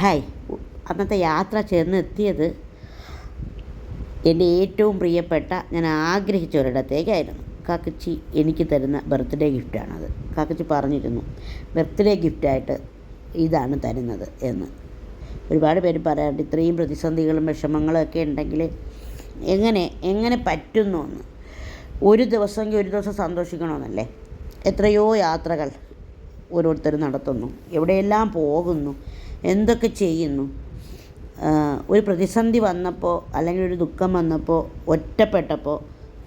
Hi അന്നത്തെ യാത്ര ചെന്നെത്തിയത് എന്റെ ഏറ്റവും പ്രിയപ്പെട്ട ഞാൻ ആഗ്രഹിച്ച ഒരിടത്തേക്കായിരുന്നു കാക്കച്ചി എനിക്ക് തരുന്ന ബർത്ത്ഡേ ഗിഫ്റ്റാണത്. കാക്കച്ചി പറഞ്ഞിരുന്നു ബർത്ത്ഡേ ഗിഫ്റ്റായിട്ട് ഇതാണ് തരുന്നത് എന്ന്. ഒരുപാട് പേര് പറയാറുണ്ട് ഇത്രയും പ്രതിസന്ധികളും വിഷമങ്ങളും ഒക്കെ ഉണ്ടെങ്കിൽ എങ്ങനെ എങ്ങനെ പറ്റുന്നു എന്ന് ഒരു ദിവസമെങ്കിൽ ഒരു ദിവസം സന്തോഷിക്കണമെന്നല്ലേ എത്രയോ യാത്രകൾ ഓരോരുത്തർ നടത്തുന്നു. എവിടെയെല്ലാം പോകുന്നു? എന്തൊക്കെ ചെയ്യുന്നു? ഒരു പ്രതിസന്ധി വന്നപ്പോൾ അല്ലെങ്കിൽ ഒരു ദുഃഖം വന്നപ്പോൾ ഒറ്റപ്പെട്ടപ്പോൾ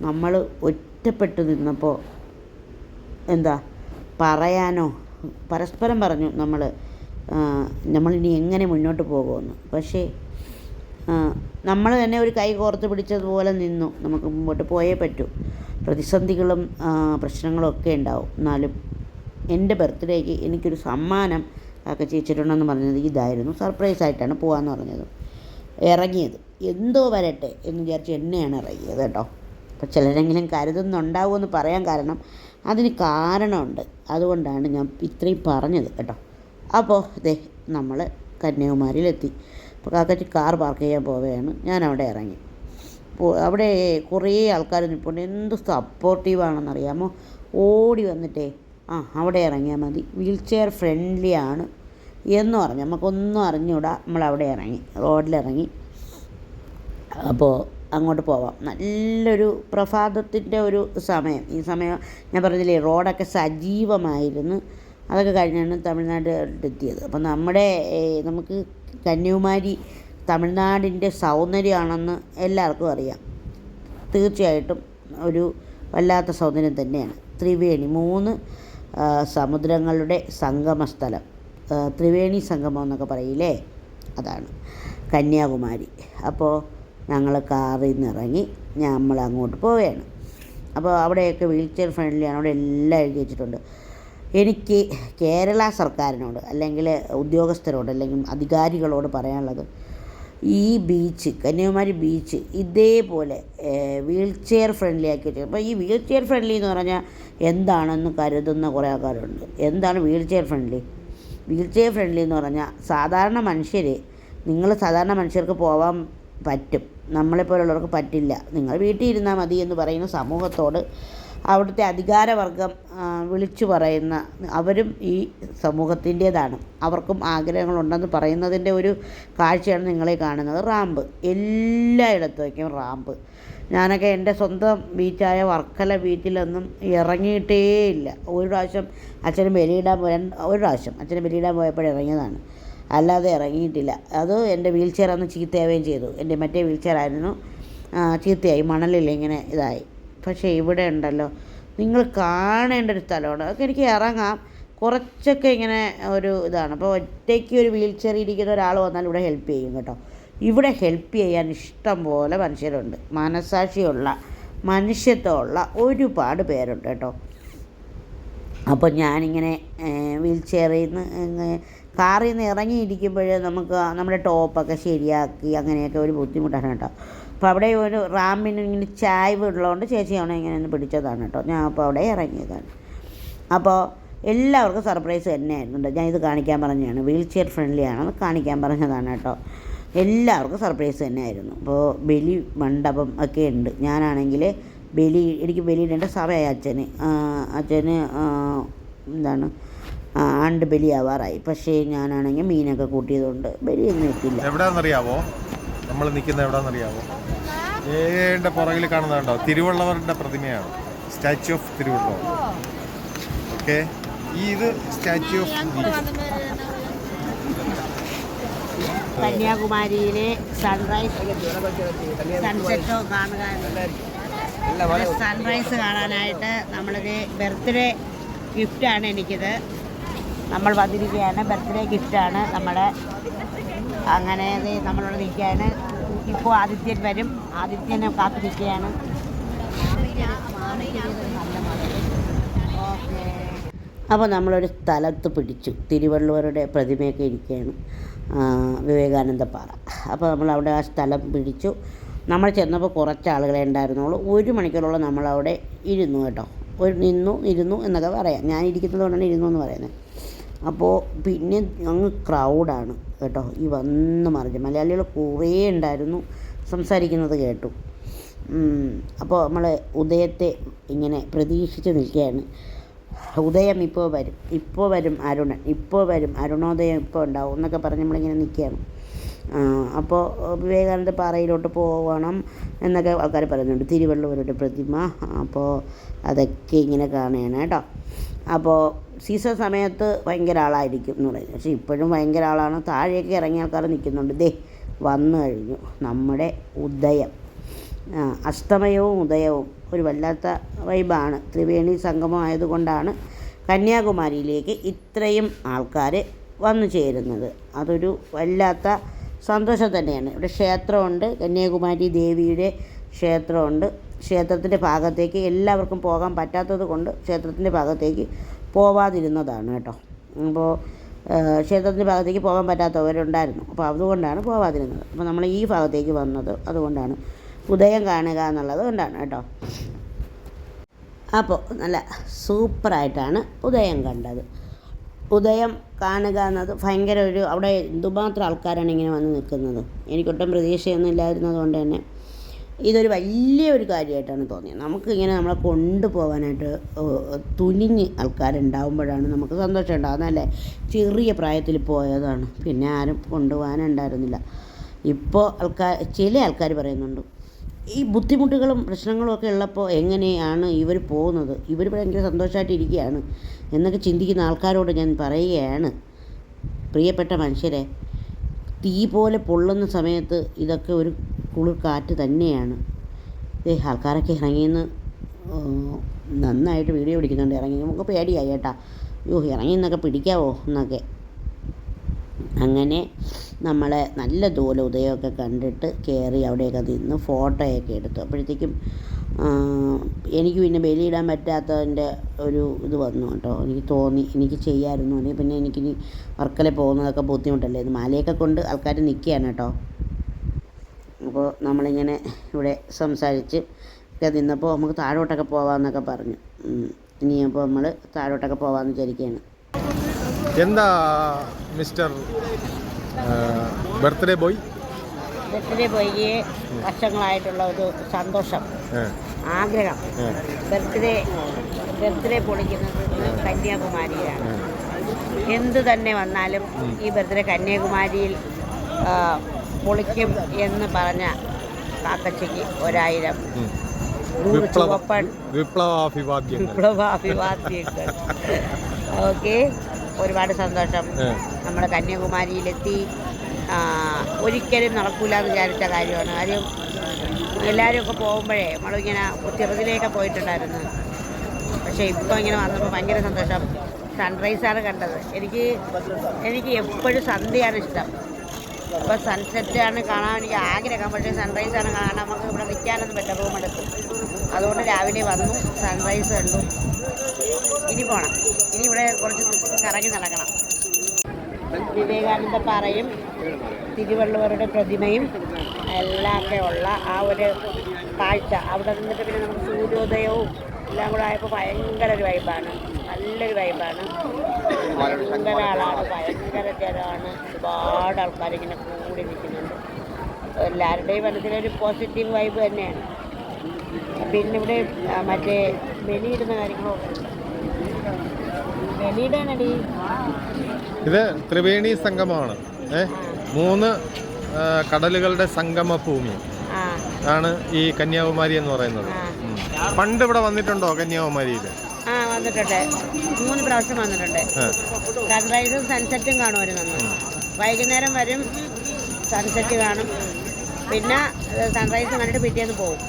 നമ്മൾ ഒറ്റപ്പെട്ടു നിന്നപ്പോൾ എന്താ പറയാനോ? പരസ്പരം പറഞ്ഞു നമ്മൾ നമ്മളിനി എങ്ങനെ മുന്നോട്ട് പോകുമെന്ന്. പക്ഷേ നമ്മൾ തന്നെ ഒരു കൈ കോർത്ത് പിടിച്ചതുപോലെ നിന്നു. നമുക്ക് മുമ്പോട്ട് പോയേ പറ്റൂ. പ്രതിസന്ധികളും പ്രശ്നങ്ങളും ഒക്കെ ഉണ്ടാവും. എന്നാലും എന്റെ ബർത്ത്ഡേക്ക് എനിക്കൊരു സമ്മാനം ഒക്കെ ചേച്ചിട്ടുണ്ടെന്ന് പറഞ്ഞത് ഇതായിരുന്നു. സർപ്രൈസ് ആയിട്ടാണ് പോകാമെന്ന് പറഞ്ഞത്. ഇറങ്ങിയത്. എന്തോ വരട്ടെ എന്ന് വിചാരിച്ച് എന്നെയാണ് ഇറങ്ങിയത് കേട്ടോ. അപ്പോൾ ചിലരെങ്കിലും കരുതുന്നുണ്ടാവുമെന്ന് പറയാൻ കാരണം അതിന് കാരണമുണ്ട്. അതുകൊണ്ടാണ് ഞാൻ ഇത്രയും പറഞ്ഞത് കേട്ടോ. അപ്പോൾ ദേ നമ്മൾ കന്യാകുമാരിയിലെത്തി. അപ്പോൾ കാക്കറ്റ് കാർ പാർക്ക് ചെയ്യാൻ പോവുകയാണ്. ഞാൻ അവിടെ ഇറങ്ങി അവിടെ കുറേ ആൾക്കാർ നിൽപ്പുണ്ട് എന്ത് സപ്പോർട്ടീവാണെന്നറിയാമോ ഓടി വന്നിട്ടേ ആ അവിടെ ഇറങ്ങിയാൽ മതി. വീൽ ചെയർ ഫ്രണ്ട്ലി ആണ് എന്ന് പറഞ്ഞു. നമുക്കൊന്നും അറിഞ്ഞൂടാ നമ്മൾ അവിടെ ഇറങ്ങി റോഡിലിറങ്ങി. അപ്പോൾ അങ്ങോട്ട് പോവാം. നല്ലൊരു പ്രഭാതത്തിന്റെ ഒരു സമയം. ഈ സമയം ഞാൻ പറഞ്ഞില്ലേ റോഡൊക്കെ സജീവമായിരുന്നു. അതൊക്കെ കഴിഞ്ഞാണ് തമിഴ്നാട്ടിലെത്തിയത് അപ്പോൾ നമ്മുടെ നമുക്ക് കന്യാകുമാരി തമിഴ്നാടിന്റെ സൗന്ദര്യമാണെന്ന് എല്ലാവർക്കും അറിയാം. തീർച്ചയായിട്ടും ഒരു വല്ലാത്ത സൗന്ദര്യം തന്നെയാണ്. ത്രിവേണി മൂന്ന് സമുദ്രങ്ങളുടെ സംഗമസ്ഥലം. ത്രിവേണി സംഗമം എന്നൊക്കെ പറയില്ലേ? അതാണ്. കന്യാകുമാരി. അപ്പോൾ ഞങ്ങൾ കാറിൽ നിന്ന് ഇറങ്ങി നമ്മൾ അങ്ങോട്ട് പോവുകയാണ്. അപ്പോൾ അവിടെയൊക്കെ വീൽ ചെയർ ഫ്രണ്ട്ലിയാണ് അവിടെ എല്ലാം എഴുതി വെച്ചിട്ടുണ്ട്. എനിക്ക് കേരള സർക്കാരിനോട് അല്ലെങ്കിൽ ഉദ്യോഗസ്ഥരോട് അല്ലെങ്കിൽ അധികാരികളോട് പറയാനുള്ളത് ഈ ബീച്ച് കന്യാകുമാരി ബീച്ച് ഇതേപോലെ വീൽ ചെയർ ഫ്രണ്ട്ലി ആക്കി വെച്ചു അപ്പോൾ ഈ വീൽ ചെയർ ഫ്രണ്ട്ലി എന്ന് പറഞ്ഞാൽ എന്താണെന്ന് കരുതുന്ന കുറേ ആൾക്കാരുണ്ട്. എന്താണ് wheelchair friendly wheelchair friendly എന്ന് പറഞ്ഞാൽ സാധാരണ മനുഷ്യർ നിങ്ങൾ സാധാരണ മനുഷ്യർക്ക് പോകാൻ പറ്റും. നമ്മളെപ്പോലുള്ളവർക്ക് പറ്റില്ല. നിങ്ങൾ വീട്ടിൽ ഇരുന്നാൽ മതി എന്ന് പറയുന്ന സമൂഹത്തോട് അവിടുത്തെ അധികാരവർഗം വിളിച്ചു പറയുന്ന അവരും ഈ സമൂഹത്തിന്റേതാണ്. അവർക്കും ആഗ്രഹങ്ങളുണ്ടെന്ന് പറയുന്നതിന്റെ ഒരു കാഴ്ചയാണ് നിങ്ങളെ കാണുന്നത്. റാമ്പ്. എല്ലായിടത്തേക്കും റാമ്പ്. ഞാനൊക്കെ എന്റെ സ്വന്തം ബീച്ചായ വർക്കല ബീച്ചിലൊന്നും ഇറങ്ങിയിട്ടേ ഇല്ല. ഒരു പ്രാവശ്യം അച്ഛന് ബലിയിടാൻ പോയ ഒരു പ്രാവശ്യം അച്ഛന് ബലിയിടാൻ പോയപ്പോൾ ഇറങ്ങിയതാണ്. അല്ലാതെ ഇറങ്ങിയിട്ടില്ല. അത് എന്റെ വീൽ ചെയർ അന്ന് ചീത്തയാവുകയും ചെയ്തു. എന്റെ മറ്റേ വീൽ ചെയർ ആയിരുന്നു ചീത്തയായി. മണലിൽ ഇങ്ങനെ ഇതായി. പക്ഷേ ഇവിടെ ഉണ്ടല്ലോ. നിങ്ങൾ കാണേണ്ട ഒരു സ്ഥലമാണ് അതൊക്കെ എനിക്ക് ഇറങ്ങാം. കുറച്ചൊക്കെ ഇങ്ങനെ ഒരു ഇതാണ്. അപ്പോൾ ഒറ്റയ്ക്ക് ഒരു വീൽ ചെയർ ഇരിക്കുന്ന ഒരാൾ വന്നാൽ ഇവിടെ ഹെൽപ്പ് ചെയ്യും കേട്ടോ. ഇവിടെ ഹെൽപ്പ് ചെയ്യാൻ ഇഷ്ടം പോലെ മനുഷ്യരുണ്ട്. മനസാക്ഷിയുള്ള മനുഷ്യത്വമുള്ള ഒരുപാട് പേരുണ്ട് കേട്ടോ. അപ്പോൾ ഞാനിങ്ങനെ വീൽ ചെയറിൽ നിന്ന് കാറിൽ നിന്ന് ഇറങ്ങിയിരിക്കുമ്പോൾ നമുക്ക് നമ്മുടെ ടോപ്പൊക്കെ ശരിയാക്കി അങ്ങനെയൊക്കെ ഒരു ബുദ്ധിമുട്ടാണ് കേട്ടോ. അപ്പോൾ അവിടെ ഒരു റാമിന് ഇങ്ങനെ ചായ ഉള്ളതുകൊണ്ട് ചേച്ചി അവനെ ഇങ്ങനെ ഒന്ന് പിടിച്ചതാണ് കേട്ടോ. ഞാൻ അപ്പോൾ അവിടെ ഇറങ്ങിയതാണ്. അപ്പോൾ എല്ലാവർക്കും സർപ്രൈസ് തന്നെ ആയിരുന്നുണ്ട് ഞാൻ ഇത് കാണിക്കാൻ പറഞ്ഞതാണ് വീൽ ചെയർ ഫ്രണ്ട്ലി ആണെന്ന് കാണിക്കാൻ പറഞ്ഞതാണ് കേട്ടോ. എല്ലാവർക്കും സർപ്രൈസ് തന്നെ ആയിരുന്നു അപ്പോൾ ബലി മണ്ഡപം ഒക്കെ ഉണ്ട്. ഞാനാണെങ്കിൽ ബലി എനിക്ക് ബലിയിടേണ്ട സമയമായി അച്ഛന്. അച്ഛന് എന്താണ്? ആണ്ട് ബലി ബലിയാവാറായി. പക്ഷേ ഞാനാണെങ്കിൽ മീനൊക്കെ കൂട്ടിയതുകൊണ്ട് ബലിയൊന്നും എത്തില്ല എവിടാന്നറിയാവോ? നമ്മൾ നിൽക്കുന്ന എവിടാന്നറിയാവോ? ഏണ്ട പുറകിൽ കാണുന്നതുണ്ടോ തിരുവള്ളവരുടെ പ്രതിമയാണ്. സ്റ്റാച്യു ഓഫ് തിരുവള്ളവർ ഓക്കെ ഈ ഇത് സ്റ്റാച്യു ഓഫ് കന്യാകുമാരിയിലെ സൺറൈസ് സൺറൈസ് കാണാനായിട്ട് നമ്മളൊരു ബർത്ത്ഡേ ഗിഫ്റ്റാണ് എനിക്കിത്. നമ്മൾ വന്നിരിക്കുകയാണ്. ബർത്ത്ഡേ ഗിഫ്റ്റാണ് നമ്മുടെ അങ്ങനെ നമ്മളോട് നിൽക്കുകയാണ്. ഇപ്പോൾ ആദിത്യൻ വരും. ആദിത്യനെ കാത്തു നിൽക്കുകയാണ് അപ്പോൾ നമ്മളൊരു സ്ഥലത്ത് പിടിച്ചു. തിരുവള്ളുവരുടെ പ്രതിമയൊക്കെ ഇരിക്കുകയാണ്. വിവേകാനന്ദ പാറ അപ്പോൾ നമ്മൾ അവിടെ ആ സ്ഥലം പിടിച്ചു. നമ്മൾ ചെന്നപ്പോൾ കുറച്ച് ആളുകളെ ഉണ്ടായിരുന്നുള്ളൂ. ഒരു മണിക്കൂറോളം നമ്മളവിടെ ഇരുന്നു കേട്ടോ. ഒരു നിന്നു ഇരുന്നു എന്നൊക്കെ പറയാം. ഞാൻ ഇരിക്കുന്നത് കൊണ്ടാണ് ഇരുന്നു എന്ന് പറയുന്നത്. അപ്പോൾ പിന്നെ അങ്ങ് ക്രൗഡാണ് കേട്ടോ. ഈ വന്ന് മറിഞ്ഞ്. മലയാളികൾ കുറേ ഉണ്ടായിരുന്നു സംസാരിക്കുന്നത് കേട്ടു. അപ്പോൾ നമ്മൾ ഉദയത്തെ ഇങ്ങനെ പ്രതീക്ഷിച്ച് നിൽക്കുകയാണ്. ഉദയം ഇപ്പോൾ വരും. ഇപ്പോൾ വരും അരുണൻ. ഇപ്പോൾ വരും. അരുണോദയം ഇപ്പോൾ ഉണ്ടാവും എന്നൊക്കെ പറഞ്ഞ് നമ്മളിങ്ങനെ നിൽക്കുകയാണ്. അപ്പോൾ വിവേകാനന്ദ പാറയിലോട്ട് പോകണം എന്നൊക്കെ ആൾക്കാർ പറയുന്നുണ്ട്. തിരുവള്ളുവരുടെ പ്രതിമ. അപ്പോൾ അതൊക്കെ ഇങ്ങനെ കാണുകയാണ് കേട്ടോ. അപ്പോൾ സീസൺ സമയത്ത് ഭയങ്കര ആളായിരിക്കും എന്ന് പറയുന്നത് പക്ഷേ ഇപ്പോഴും ഭയങ്കര ആളാണ്. താഴേക്ക് ഇറങ്ങിയ ആൾക്കാർ നിൽക്കുന്നുണ്ട്. ദേ വന്നു കഴിഞ്ഞു. നമ്മുടെ ഉദയം. അസ്തമയവും ഉദയവും ഒരു വല്ലാത്ത വൈബാണ്. ത്രിവേണി സംഗമമായതുകൊണ്ടാണ് കന്യാകുമാരിയിലേക്ക് ഇത്രയും ആൾക്കാർ വന്നു ചേരുന്നത്. അതൊരു വല്ലാത്ത സന്തോഷം തന്നെയാണ്. ഇവിടെ ക്ഷേത്രമുണ്ട്. കന്യാകുമാരി ദേവിയുടെ ക്ഷേത്രമുണ്ട്. ക്ഷേത്രത്തിന്റെ ഭാഗത്തേക്ക് എല്ലാവർക്കും പോകാൻ പറ്റാത്തത് കൊണ്ട് ക്ഷേത്രത്തിന്റെ ഭാഗത്തേക്ക് പോവാതിരുന്നതാണ് കേട്ടോ. അപ്പോൾ ക്ഷേത്രത്തിന്റെ ഭാഗത്തേക്ക് പോകാൻ പറ്റാത്തവരുണ്ടായിരുന്നു. അപ്പോൾ അതുകൊണ്ടാണ് പോവാതിരുന്നത്. അപ്പോൾ നമ്മൾ ഈ ഭാഗത്തേക്ക് വന്നത് അതുകൊണ്ടാണ്. ഉദയം കാണുക എന്നുള്ളത് കൊണ്ടാണ് കേട്ടോ. അപ്പോൾ നല്ല സൂപ്പറായിട്ടാണ് ഉദയം കണ്ടത്. ഉദയം കാണുക എന്നത് ഭയങ്കര ഒരു അവിടെ എന്തുമാത്രം ആൾക്കാരാണ് ഇങ്ങനെ വന്ന് നിൽക്കുന്നത്? എനിക്കൊട്ടും പ്രതീക്ഷയൊന്നും ഇല്ലായിരുന്നതുകൊണ്ട് തന്നെ ഇതൊരു വലിയ ഒരു കാര്യമായിട്ടാണ് തോന്നിയത്. നമുക്കിങ്ങനെ നമ്മളെ കൊണ്ടുപോകാനായിട്ട് തുനിഞ്ഞ് ആൾക്കാരുണ്ടാവുമ്പോഴാണ് നമുക്ക് സന്തോഷം ഉണ്ടാകുന്നത് അല്ലേ? ചെറിയ പ്രായത്തിൽ പോയതാണ്. പിന്നെ ആരും കൊണ്ടുപോകാനുണ്ടായിരുന്നില്ല. ഇപ്പോൾ ആൾക്കാർ ചില ആൾക്കാർ പറയുന്നുണ്ട് ഈ ബുദ്ധിമുട്ടുകളും പ്രശ്നങ്ങളും ഒക്കെ ഉള്ളപ്പോൾ എങ്ങനെയാണ് ഇവർ പോകുന്നത്? ഇവർ ഭയങ്കര സന്തോഷമായിട്ട് ഇരിക്കുകയാണ് എന്നൊക്കെ ചിന്തിക്കുന്ന ആൾക്കാരോട് ഞാൻ പറയുകയാണ്. പ്രിയപ്പെട്ട മനുഷ്യരെ തീ പോലെ പൊള്ളുന്ന സമയത്ത് ഇതൊക്കെ ഒരു കുളിർ കാറ്റ് തന്നെയാണ്. ദേ ആൾക്കാരൊക്കെ ഇറങ്ങിയെന്ന് നന്നായിട്ട് വീഡിയോ പിടിക്കുന്നുണ്ട്. ഇറങ്ങി നമുക്ക് പേടിയായി കേട്ടാ. അയ്യോ ഇറങ്ങി എന്നൊക്കെ പിടിക്കാവോ എന്നൊക്കെ. അങ്ങനെ നമ്മളെ നല്ല ദൂല ഉദയമൊക്കെ കണ്ടിട്ട് കയറി അവിടെയൊക്കെ നിന്ന് ഫോട്ടോയൊക്കെ എടുത്തു. അപ്പോഴത്തേക്കും എനിക്ക് പിന്നെ ബലിയിടാൻ പറ്റാത്തതിന്റെ ഒരു ഇത് വന്നു കേട്ടോ. എനിക്ക് തോന്നി എനിക്ക് ചെയ്യാമായിരുന്നു അല്ലെങ്കിൽ പിന്നെ എനിക്കിനി വർക്കല പോകുന്നതൊക്കെ ബുദ്ധിമുട്ടല്ലേ? ഇത് മാലയൊക്കെ കൊണ്ട് ആൾക്കാർ നിൽക്കുകയാണ് കേട്ടോ. അപ്പോൾ നമ്മളിങ്ങനെ ഇവിടെ സംസാരിച്ച് ഒക്കെ നിന്നപ്പോൾ നമുക്ക് താഴോട്ടൊക്കെ പോവാമെന്നൊക്കെ പറഞ്ഞു. ഇനിയപ്പോൾ ഇനി അപ്പോൾ നമ്മൾ താഴോട്ടൊക്കെ പോവാന്ന് വിചാരിക്കുകയാണ് എന്താ മിസ്റ്റർ ബർത്ത്ഡേ ബോയ്? ബർത്ത്ഡേ ബോയ്ക്ക് വർഷങ്ങളായിട്ടുള്ള ഒരു സന്തോഷം ആഗ്രഹം. ബർത്ത്ഡേ ബർത്ത്ഡേ പൊളിക്കുന്നത് കന്യാകുമാരിയിലാണ്. എന്ത് തന്നെ വന്നാലും ഈ ബർത്ത്ഡേ കന്യാകുമാരിയിൽ പൊളിക്കും എന്ന് പറഞ്ഞ കാക്കച്ചയ്ക്ക് ഒരായിരം. നൂറ് ചുവപ്പൻ വിപ്ലവാഭിവാദ്യങ്ങൾ. ഓക്കെ. ഒരുപാട് സന്തോഷം. നമ്മൾ കന്യാകുമാരിയിലെത്തി. ഒരിക്കലും നടക്കൂല എന്ന് വിചാരിച്ച കാര്യമാണ്. കാര്യം എല്ലാവരും ഒക്കെ പോകുമ്പോഴേ നമ്മളിങ്ങനെ ചെറുതിലേക്ക് പോയിട്ടുണ്ടായിരുന്നു. പക്ഷേ ഇപ്പോൾ ഇങ്ങനെ വന്നപ്പോൾ ഭയങ്കര സന്തോഷം. സൺറൈസാണ് കണ്ടത്. എനിക്ക് എനിക്ക് എപ്പോഴും സന്ധ്യയാണ് ഇഷ്ടം. അപ്പോൾ ആണ് കാണാൻ എനിക്ക് ആഗ്രഹം. പക്ഷേ സൺറൈസ് ആണ് കാണാൻ നമുക്ക് ഇവിടെ നിൽക്കാനൊന്നും പറ്റില്ല റൂം എടുക്കും അതുകൊണ്ട് രാവിലെ വന്നു സൺറൈസ് കണ്ടു. ഇനി പോകണം ഇനി ഇവിടെ കുറച്ച് കറങ്ങി നടക്കണം. വിവേകാനന്ദ പാറയും തിരുവള്ളുവരുടെ പ്രതിമയും എല്ലാം ഒക്കെ ഉള്ള ആ ഒരു കാഴ്ച. അവിടെ നിന്നിട്ട് പിന്നെ നമുക്ക് സൂര്യോദയവും എല്ലാം കൂടെ ആയപ്പോൾ ഭയങ്കര ഒരു വൈബാണ് നല്ലൊരു വൈബാണ് ഭയങ്കര ആളാണ് ഭയങ്കര ജനമാണ് ഒരുപാട് ആൾക്കാരിങ്ങനെ കൂടി നിൽക്കുന്നുണ്ട്. എല്ലാവരുടെയും മനസ്സിലൊരു പോസിറ്റീവ് വൈബ് തന്നെയാണ്. പിന്നെ ഇവിടെ മറ്റേ ബലിയിടുന്ന കാര്യങ്ങളൊക്കെ ബലിയിടാനടി ഇത് ത്രിവേണി സംഗമമാണ്. മൂന്ന് കടലുകളുടെ സംഗമ ഭൂമി ആണ് ഈ കന്യാകുമാരി എന്ന് പറയുന്നത്. പണ്ട് ഇവിടെ വന്നിട്ടുണ്ടോ കന്യാകുമാരിയിൽ ആ വന്നിട്ടുണ്ട്. മൂന്ന് പ്രാവശ്യം വന്നിട്ടുണ്ട്. സൺറൈസും സൺസെറ്റും കാണുമായിരുന്നു വൈകുന്നേരം വരും സൺസെറ്റ് കാണും. പിന്നെ സൺറൈസ് കണ്ടിട്ട് പിറ്റേന്ന് പോകും.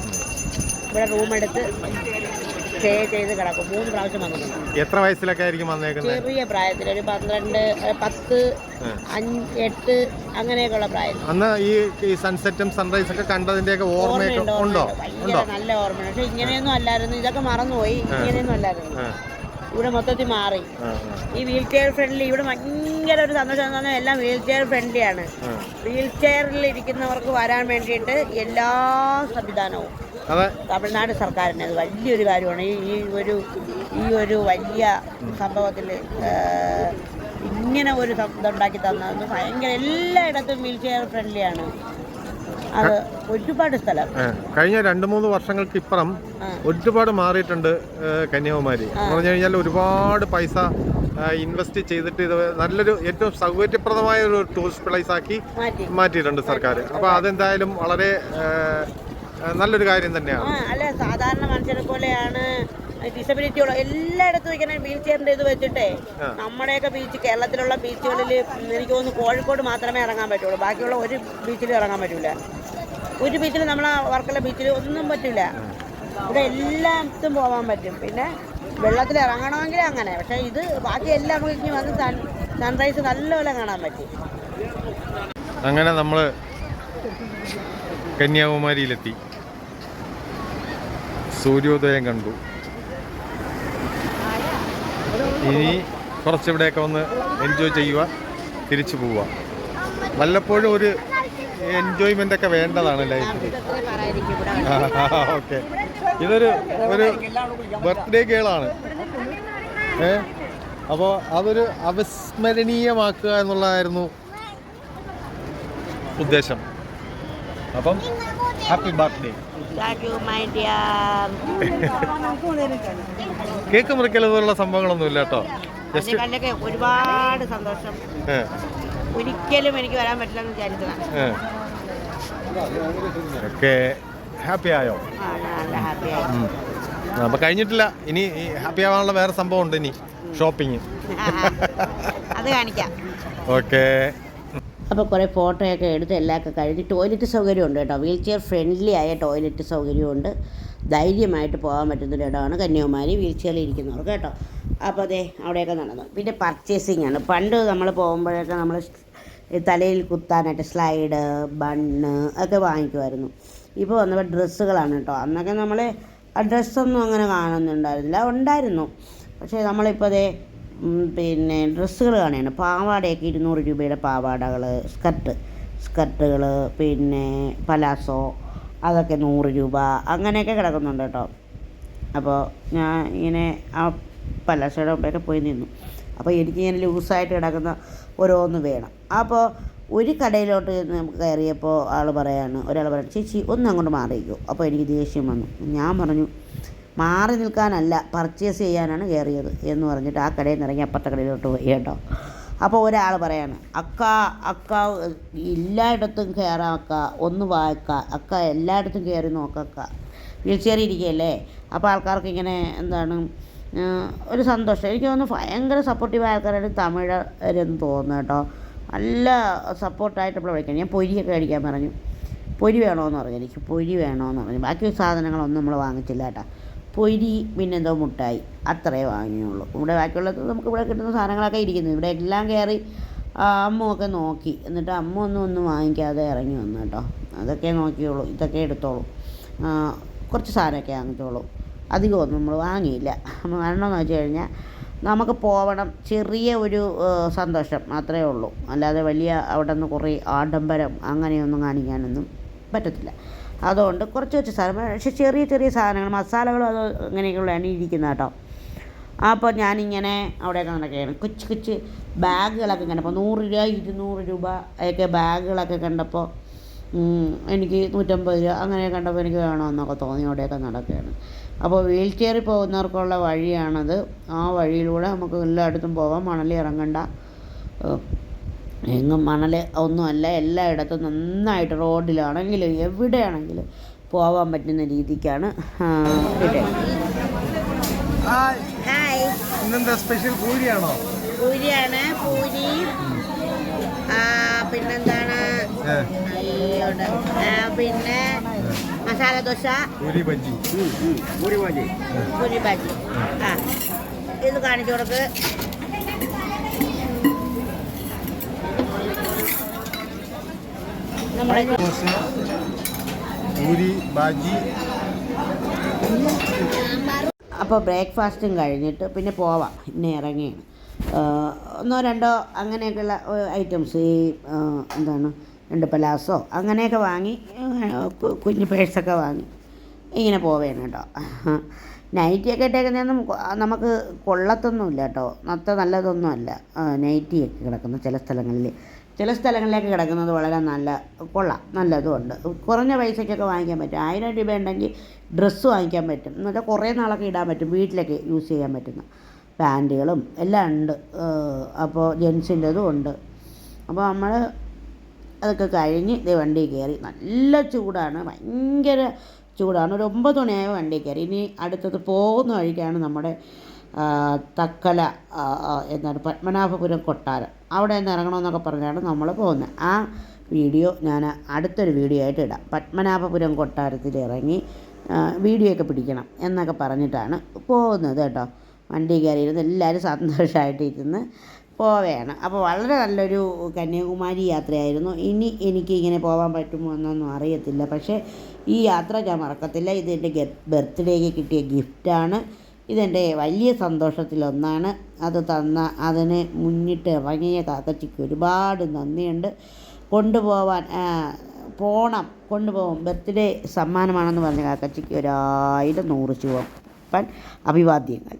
ഇവിടെ റൂം എടുത്ത്. സ്റ്റേ ചെയ്ത് കിടക്കും. മൂന്ന് പ്രാവശ്യം വന്നിട്ടുണ്ട്. എത്ര വയസ്സിലൊക്കെ ആയിരിക്കും വന്നേക്കുന്നത്? ചെറിയ പ്രായത്തിൽ ഒരു പന്ത്രണ്ട് പത്ത് അഞ്ച് എട്ട് അങ്ങനെയൊക്കെയുള്ള പ്രായത്തിൽ അന്ന് ഈ സൺസെറ്റും സൺറൈസ് ഒക്കെ കണ്ടതിന്റെയൊക്കെ ഓർമ്മയൊക്കെ ഓർമ്മയുണ്ട് ഉണ്ടോ? നല്ല ഓർമ്മയുണ്ട് പക്ഷെ ഇങ്ങനെയൊന്നും അല്ലായിരുന്നു. ഇതൊക്കെ മറന്നുപോയി. ഇങ്ങനെയൊന്നും അല്ലായിരുന്നു. ഇവിടെ മൊത്തത്തിൽ മാറി. ഈ വീൽ ചെയർ ഫ്രണ്ട്ലി ഇവിടെ ഭയങ്കര ഒരു സന്തോഷം എന്ന് പറഞ്ഞാൽ എല്ലാം വീൽ ചെയർ ഫ്രണ്ട്ലിയാണ് ആണ്. വീൽ ചെയറിൽ ഇരിക്കുന്നവർക്ക് വരാൻ വേണ്ടിയിട്ട് എല്ലാ സംവിധാനവും തമിഴ്നാട് സർക്കാരിന് അത് വലിയൊരു കാര്യമാണ്. ഈ ഈ ഒരു ഈ ഒരു വലിയ സംഭവത്തിൽ ഇങ്ങനെ ഒരു ഇതുണ്ടാക്കി തന്നത് ഭയങ്കര എല്ലായിടത്തും വീൽ ചെയർ ഫ്രണ്ട്ലിയാണ് അത് ഒരുപാട് സ്ഥലം. കഴിഞ്ഞ രണ്ട് മൂന്ന് വർഷങ്ങൾക്ക് ഇപ്പുറം. ഒരുപാട് മാറിയിട്ടുണ്ട് കന്യാകുമാരി. എന്ന് പറഞ്ഞു കഴിഞ്ഞാൽ ഒരുപാട് പൈസ ഇൻവെസ്റ്റ് ചെയ്തിട്ട് ഇത് നല്ലൊരു ഏറ്റവും സൗകര്യപ്രദമായ ഒരു ടൂറിസ്റ്റ് പ്ലേസ് ആക്കി മാറ്റിയിട്ടുണ്ട് സർക്കാർ അപ്പോൾ അതെന്തായാലും വളരെ നല്ലൊരു കാര്യം തന്നെയാണ്. അല്ല സാധാരണ മനുഷ്യരെ പോലെയാണ് ഡിസബിലിറ്റി ഉള്ള എല്ലായിടത്തും ഇങ്ങനെ വീൽ ചെയറിന്റെ ഇത് വെച്ചിട്ടേ. നമ്മുടെയൊക്കെ ബീച്ച് കേരളത്തിലുള്ള ബീച്ചുകളിൽ എനിക്ക് തോന്നുന്നു കോഴിക്കോട് മാത്രമേ ഇറങ്ങാൻ പറ്റുള്ളൂ. ബാക്കിയുള്ള ഒരു ബീച്ചിലും ഇറങ്ങാൻ പറ്റൂല. ഒരു ബീച്ചിൽ നമ്മൾ വർക്കല ബീച്ചിൽ ഒന്നും പറ്റില്ല ഇവിടെ എല്ലായിടത്തും പോകാൻ പറ്റും. പിന്നെ വെള്ളത്തിൽ ഇറങ്ങണമെങ്കിൽ അങ്ങനെ. പക്ഷേ ഇത് ബാക്കി എല്ലാം നമുക്ക് ഇനി വന്ന് സൺ സൺറൈസ് നല്ലപോലെ കാണാൻ പറ്റി. അങ്ങനെ നമ്മൾ കന്യാകുമാരിയിലെത്തി. സൂര്യോദയം കണ്ടു. ഇനി കുറച്ചിവിടെയൊക്കെ ഒന്ന് എൻജോയ് ചെയ്യുക തിരിച്ചു പോവുക. വല്ലപ്പോഴും ഒരു എൻജോയ്മെന്റ് ഒക്കെ വേണ്ടതാണ് ഇവിടെ ഓക്കെ ഇതൊരു ഒരു ബർത്ത്ഡേ ഗേളാണ് ഏ? അപ്പോൾ അതൊരു അവിസ്മരണീയമാക്കുക എന്നുള്ളതായിരുന്നു ഉദ്ദേശം. അപ്പം ഹാപ്പി ബർത്ത്ഡേ കേക്ക് മുറിക്കൽ പോലുള്ള സംഭവങ്ങളൊന്നും ഇല്ല കേട്ടോ ഒരുപാട് സന്തോഷം. ഒരിക്കലും എനിക്ക് വരാൻ പറ്റില്ലെന്ന് വിചാരിച്ചതാണ്. ഓക്കെ ഹാപ്പി ആയോ? ആ ഞാൻ നല്ല ഹാപ്പിയായി അപ്പം കഴിഞ്ഞിട്ടില്ല. ഇനി ഹാപ്പി ആവാനുള്ള വേറെ സംഭവം ഉണ്ട് ഇനി ഷോപ്പിങ് അത് കാണിക്കാം. ഓക്കെ. അപ്പോൾ കുറേ ഫോട്ടോയൊക്കെ എടുത്ത് എല്ലാമൊക്കെ കഴിഞ്ഞ് ടോയ്ലറ്റ് സൗകര്യമുണ്ട് കേട്ടോ. വീൽ ചെയർ ഫ്രണ്ട്ലി ആയ ടോയ്ലറ്റ് സൗകര്യമുണ്ട്. ധൈര്യമായിട്ട് പോകാൻ പറ്റുന്ന ഇടമാണ് കന്യാകുമാരി വീൽ ചെയറിൽ ഇരിക്കുന്നവർക്ക് കേട്ടോ. അപ്പോൾ അതെ അവിടെയൊക്കെ നടന്നു. പിന്നെ പർച്ചേസിങ് ആണ്. പണ്ട് നമ്മൾ പോകുമ്പോഴൊക്കെ നമ്മൾ തലയിൽ കുത്താനായിട്ട് സ്ലൈഡ് ബണ്ണ് ഒക്കെ വാങ്ങിക്കുമായിരുന്നു. ഇപ്പോൾ വന്നപ്പോൾ ഡ്രസ്സുകളാണ് കേട്ടോ അന്നൊക്കെ നമ്മൾ ആ ഡ്രസ്സൊന്നും അങ്ങനെ കാണുന്നുണ്ടായിരുന്നില്ല. ഉണ്ടായിരുന്നു. പക്ഷേ നമ്മളിപ്പോൾ അതേ പിന്നെ ഡ്രസ്സുകൾ കാണുകയാണ്. പാവാടയൊക്കെ ഇരുന്നൂറ് രൂപയുടെ പാവാടകൾ സ്കർട്ട്. സ്കർട്ടുകൾ പിന്നെ പലാസോ അതൊക്കെ നൂറ് രൂപ അങ്ങനെയൊക്കെ കിടക്കുന്നുണ്ട് കേട്ടോ അപ്പോൾ ഞാൻ ഇങ്ങനെ ആ പലാസയുടെ മുമ്പൊക്കെ പോയി നിന്നു. അപ്പോൾ എനിക്ക് ഇങ്ങനെ ലൂസായിട്ട് കിടക്കുന്ന ഓരോന്ന് വേണം. അപ്പോൾ ഒരു കടയിലോട്ട് നമുക്ക് കയറിയപ്പോൾ ആൾ പറയാണ് ഒരാൾ പറയാണ് ചേച്ചി ഒന്ന് അങ്ങോട്ട് മാറിയിരിക്കും അപ്പോൾ എനിക്ക് ദേഷ്യം വന്നു. ഞാൻ പറഞ്ഞു മാറി നിൽക്കാനല്ല പർച്ചേസ് ചെയ്യാനാണ് കയറിയത് എന്ന് പറഞ്ഞിട്ട് ആ കടയിൽ നിന്ന് ഇറങ്ങി അപ്പുറത്തെ കടയിലോട്ട് പോയി കേട്ടോ. അപ്പോൾ ഒരാൾ പറയാണ് അക്ക അക്ക എല്ലായിടത്തും കയറാം അക്ക ഒന്ന് വായക്ക അക്ക എല്ലായിടത്തും കയറി നോക്കക്ക വീൽ ചെയറിയിരിക്കുകയല്ലേ അപ്പോൾ ആൾക്കാർക്ക് ഇങ്ങനെ എന്താണ് ഒരു സന്തോഷം. എനിക്ക് തോന്നുന്നു ഭയങ്കര സപ്പോർട്ടീവ് ആൾക്കാരാണ് തമിഴരെന്ന് തോന്നുന്നു കേട്ടോ. നല്ല സപ്പോർട്ടായിട്ട് ഇപ്പോൾ വിളിക്കണം. ഞാൻ പൊരിയൊക്കെ കഴിക്കാൻ പറഞ്ഞു. പൊരി വേണമെന്ന് പറഞ്ഞു. എനിക്ക് പൊരി വേണമെന്ന് പറഞ്ഞു. ബാക്കി സാധനങ്ങളൊന്നും നമ്മൾ വാങ്ങിച്ചില്ല കേട്ടോ. പൊരി പിന്നെന്തോ മുട്ടായി. അത്രേ വാങ്ങിയുള്ളൂ. ഇവിടെ ബാക്കിയുള്ളത് നമുക്ക് ഇവിടെ കിട്ടുന്ന സാധനങ്ങളൊക്കെ ഇരിക്കുന്നു. ഇവിടെ എല്ലാം കയറി അമ്മുവൊക്കെ നോക്കി. എന്നിട്ട് അമ്മ ഒന്നും ഒന്നും വാങ്ങിക്കാതെ ഇറങ്ങി വന്നു കേട്ടോ. അതൊക്കെ നോക്കിയുള്ളൂ. ഇതൊക്കെ എടുത്തോളൂ. കുറച്ച് സാധനമൊക്കെ വാങ്ങിച്ചോളൂ. അധികമൊന്നും നമ്മൾ വാങ്ങിയില്ല. കാരണമെന്ന് വെച്ച് കഴിഞ്ഞാൽ നമുക്ക് പോകണം ചെറിയ ഒരു സന്തോഷം മാത്രമേ ഉള്ളൂ. അല്ലാതെ വലിയ അവിടെ നിന്ന് കുറേ ആഡംബരം അങ്ങനെയൊന്നും കാണിക്കാനൊന്നും പറ്റത്തില്ല. അതുകൊണ്ട് കുറച്ച് കുറച്ച് സാധനം. പക്ഷേ ചെറിയ ചെറിയ സാധനങ്ങൾ മസാലകളും അത് അങ്ങനെയൊക്കെയുള്ളതാണ് ഇരിക്കുന്നത് കേട്ടോ. അപ്പോൾ ഞാനിങ്ങനെ അവിടെയൊക്കെ നടക്കുകയാണ്. കൊച്ചു കൊച്ചു ബാഗുകളൊക്കെ കണ്ടപ്പോൾ നൂറ് രൂപ ഇരുന്നൂറ് രൂപ ഒക്കെ ബാഗുകളൊക്കെ കണ്ടപ്പോൾ എനിക്ക് നൂറ്റമ്പത് രൂപ അങ്ങനെ കണ്ടപ്പോൾ എനിക്ക് വേണമെന്നൊക്കെ തോന്നി അവിടെയൊക്കെ നടക്കുകയാണ്. അപ്പോൾ വീൽ ചെയറിൽ പോകുന്നവർക്കുള്ള വഴിയാണത്. ആ വഴിയിലൂടെ നമുക്ക് എല്ലായിടത്തും പോകാം മണൽ ഇറങ്ങണ്ട. എങ്ങും മണൽ ഒന്നുമല്ല എല്ലായിടത്തും നന്നായിട്ട് റോഡിലാണെങ്കിലും എവിടെയാണെങ്കിലും പോവാൻ പറ്റുന്ന രീതിക്കാണ്. ഹായ്. ഇന്നെന്താ സ്പെഷ്യൽ പൂരിയാണോ? പൂരിയാണ്. പൂരി ആ, പിന്നെന്താണ്? പിന്നെ മസാല ദോശ പൂരി ബജി പൂരി ബജി പൂരി ബജി ആ ഇത് കാണിച്ചു കൊടുക്ക് നമ്മുടെ പൂരി ബാജി അപ്പോൾ ബ്രേക്ക്ഫാസ്റ്റും കഴിഞ്ഞിട്ട് പിന്നെ പോവാം. പിന്നെ ഇറങ്ങിയാണ്. ഒന്നോ രണ്ടോ അങ്ങനെയൊക്കെയുള്ള ഐറ്റംസ്. ഈ എന്താണ്? രണ്ട് പലാസോ അങ്ങനെയൊക്കെ വാങ്ങി കുഞ്ഞു പേഴ്സൊക്കെ വാങ്ങി. ഇങ്ങനെ പോവേണം കേട്ടോ നൈറ്റിയൊക്കെ ഇട്ടേക്കുന്നതൊന്നും നമുക്ക് കൊള്ളത്തൊന്നുമില്ല കേട്ടോ അത്ര നല്ലതൊന്നുമല്ല. നൈറ്റിയൊക്കെ കിടക്കുന്ന ചില സ്ഥലങ്ങളിൽ. ചില സ്ഥലങ്ങളിലേക്ക് കിടക്കുന്നത് വളരെ നല്ല കൊള്ളാം. നല്ലതുമുണ്ട്. കുറഞ്ഞ പൈസയ്ക്കൊക്കെ വാങ്ങിക്കാൻ പറ്റും. ആയിരം രൂപ ഉണ്ടെങ്കിൽ ഡ്രസ്സ് വാങ്ങിക്കാൻ പറ്റും. എന്നുവെച്ചാൽ കുറേ നാളൊക്കെ ഇടാൻ പറ്റും. വീട്ടിലൊക്കെ യൂസ് ചെയ്യാൻ പറ്റുന്ന പാന്റുകളും എല്ലാം ഉണ്ട്. അപ്പോൾ ജെൻസിന്റെതും ഉണ്ട്. അപ്പോൾ നമ്മൾ അതൊക്കെ കഴിഞ്ഞ് ഇത് വണ്ടി കയറി. നല്ല ചൂടാണ്. ഭയങ്കര ചൂടാണ്. ഒരു ഒമ്പത് മണിയായ വണ്ടി കയറി. ഇനി അടുത്തത് പോകുന്ന വഴിക്കാണ് നമ്മുടെ തക്കല എന്താണ് പത്മനാഭപുരം കൊട്ടാരം. അവിടെ നിന്ന് ഇറങ്ങണമെന്നൊക്കെ പറഞ്ഞാണ് നമ്മൾ പോകുന്നത്. ആ വീഡിയോ ഞാൻ അടുത്തൊരു വീഡിയോ ആയിട്ട് ഇടാം. പത്മനാഭപുരം കൊട്ടാരത്തിൽ ഇറങ്ങി വീഡിയോ ഒക്കെ പിടിക്കണം എന്നൊക്കെ പറഞ്ഞിട്ടാണ് പോകുന്നത് കേട്ടോ. വണ്ടി കയറിയിരുന്ന് എല്ലാവരും സന്തോഷമായിട്ട് ഇരുന്ന് പോവുകയാണ് അപ്പോൾ വളരെ നല്ലൊരു കന്യാകുമാരി യാത്രയായിരുന്നു. ഇനി എനിക്ക് ഇങ്ങനെ പോകാൻ പറ്റുമോ എന്നൊന്നും അറിയത്തില്ല. പക്ഷേ ഈ യാത്ര ഞാൻ മറക്കത്തില്ല. ഇത് എന്റെ ബർത്ത്ഡേക്ക് കിട്ടിയ ഗിഫ്റ്റാണ്. ഇതെന്റെ വലിയ സന്തോഷത്തിലൊന്നാണ്. അത് തന്ന അതിന് മുന്നിട്ട് ഇറങ്ങിയ കാക്കച്ചിക്ക് ഒരുപാട് നന്ദിയുണ്ട്. കൊണ്ടുപോവാൻ പോണം. കൊണ്ടുപോകും ബർത്ത്ഡേ സമ്മാനമാണെന്ന് പറഞ്ഞ കാക്കച്ചിക്ക് ഒരായിരം നൂറ് ചുവപ്പൻ അഭിവാദ്യങ്ങൾ.